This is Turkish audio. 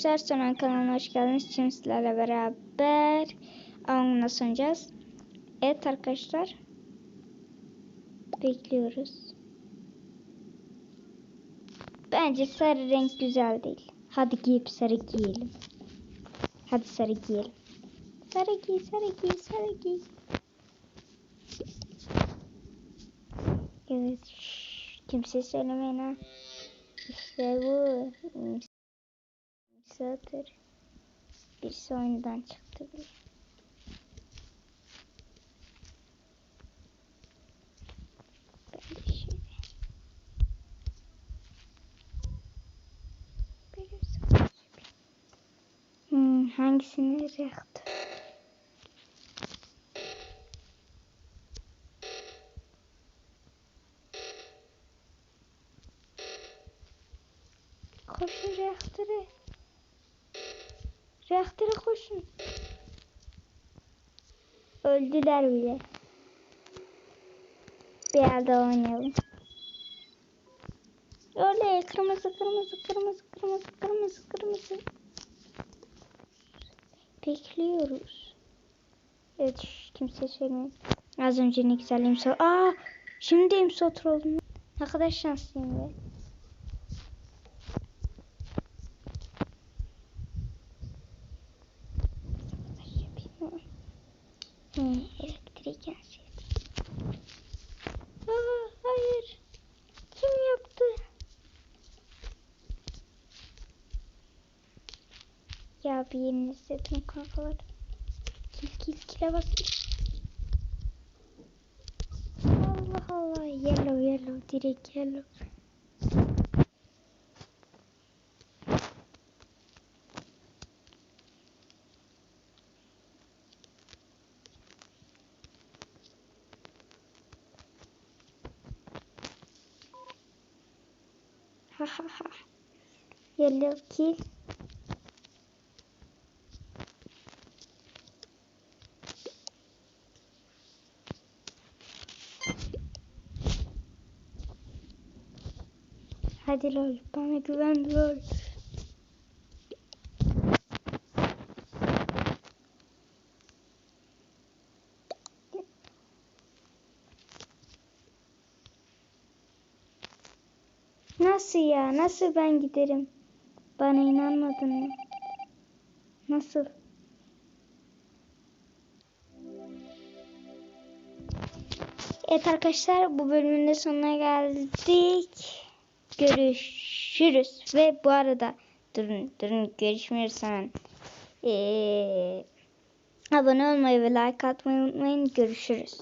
arkadaşlar Sonan kanalına hoş geldiniz. Şimdi sizlerle beraber Among Us oynayacağız. Evet arkadaşlar. Bekliyoruz. Bence sarı renk güzel değil. Hadi giyip sarı giyelim. Hadi sarı giyelim. Sarı giy, sarı giy, sarı giy. Evet. şşş, kimse söylemeyin ha. İşte bu. Satır. Birisi oyundan çıktı bile. Hmm, hangisini yaktı? Koşun reaktöre. Reaktöre koşun. Öldüler bile. Bir yerde oynayalım. Öyle kırmızı kırmızı kırmızı kırmızı kırmızı kırmızı. Bekliyoruz. Evet kimse söylemiyor. Az önce ne güzel imsa. Aa şimdi imsa oldum. Ne kadar şanslıyım be. Hmm, elektrik yansıyor. Aa, hayır. Kim yaptı? Ya bir yerini istedim kafalar. Kil kil kile bak. Allah Allah. Yellow yellow direkt yellow. Ha ha. Yellow kill. Hadi lol bana güven lol. Nasıl ya? Nasıl ben giderim? Bana inanmadın mı? Nasıl? Evet arkadaşlar bu bölümün de sonuna geldik. Görüşürüz. Ve bu arada durun durun görüşmüyoruz. Ee, abone olmayı ve like atmayı unutmayın. Görüşürüz.